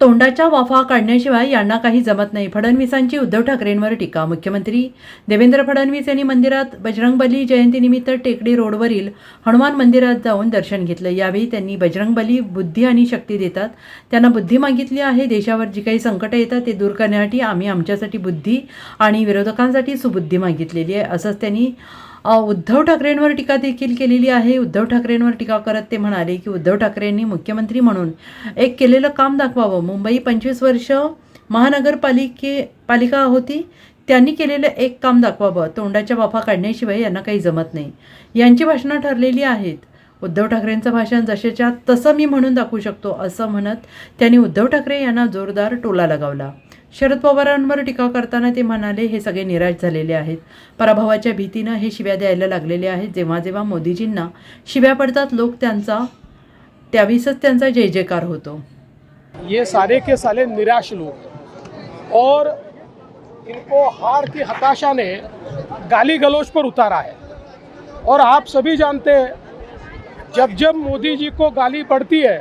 तोंडाच्या वाफा काढण्याशिवाय यांना काही जमत नाही. फडणवीसांची उद्धव ठाकरेंवर टीका मुख्यमंत्री देवेंद्र फडणवीस यांनी मंदिरात बजरंगबली जयंतीनिमित्त टेकडी रोडवरील हनुमान मंदिरात जाऊन दर्शन घेतलं. यावेळी त्यांनी बजरंगबली बुद्धी आणि शक्ती देतात. त्यांना बुद्धी मागितली आहे. देशावर जी काही संकटं येतात ते दूर करण्यासाठी आम्ही आमच्यासाठी बुद्धी आणि विरोधकांसाठी सुबुद्धी मागितलेली आहे असंच त्यांनी उद्धव ठाकरेंवर टीका देखील केलेली आहे. उद्धव ठाकरेंवर टीका करत ते म्हणाले की उद्धव ठाकरेंनी मुख्यमंत्री म्हणून एक केलेलं काम दाखवावं. मुंबई पंचवीस वर्ष महानगरपालिके पालिका होती. त्यांनी केलेलं एक काम दाखवावं. तोंडाच्या वाफा काढण्याशिवाय यांना काही जमत नाही. यांची भाषणं ठरलेली आहेत. उद्धव ठाकरेंचं भाषण जसेच्या तसं मी म्हणून दाखवू शकतो असं म्हणत त्यांनी उद्धव ठाकरे यांना जोरदार टोला लगावला. शरद पवारांवर टीका करताना ते म्हणाले हे सगळे निराश झालेले आहेत. पराभवाच्या भीतीनं हे शिव्या द्यायला लागलेले आहेत. जेव्हा जेव्हा मोदीजींना शिव्या पडतात लोक त्यांचा त्यावीसच त्यांचा जय जयकार होतो. ये सारे के सारे निराश लोग और इनको हार की हताशा ने गाली गलोच पर उतारा है। और आप सभी जानते हैं जब जब मोदी जी को गाली पड़ती है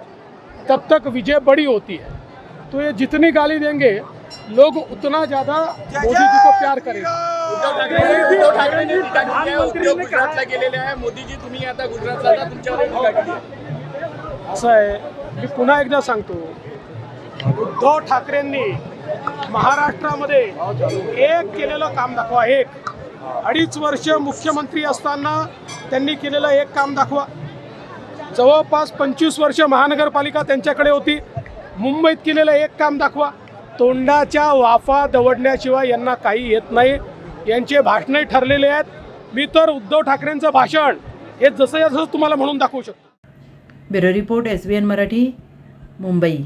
तब तक विजय बड़ी होती है। तो ये जितनी गाली देंगे लोग उतना ज़्यादा मोदी जी को प्यार करेंगे। उद्धव ठाकरे उद्धव ठाकरेंनी टीका केली आहे उद्धव गुजरातला गेलेले आहे। मोदीजी तुम्ही आता गुजरातला जा, तुमच्यावर टीका केली आहे. असं आहे. मी पुन्हा एकदा सांगतो. उद्धव ठाकरेंनी महाराष्ट्रामध्ये एक केलेलं काम दाखवा एक. अडीच वर्ष मुख्यमंत्री असताना त्यांनी केलेलं एक काम दाखवा. जवळपास पंचवीस वर्ष महानगरपालिका त्यांच्याकडे होती. मुंबईत केलेलं एक काम दाखवा. तोंडाच्या वाफा दवडण्याशिवाय यांना काही येत नाही. यांचे भाषणही ठरलेले आहेत. मी तर उद्धव ठाकरेंचं भाषण हे जसं जसं तुम्हाला म्हणून दाखवू शकतो. Bureau report S B N Marathi Mumbai.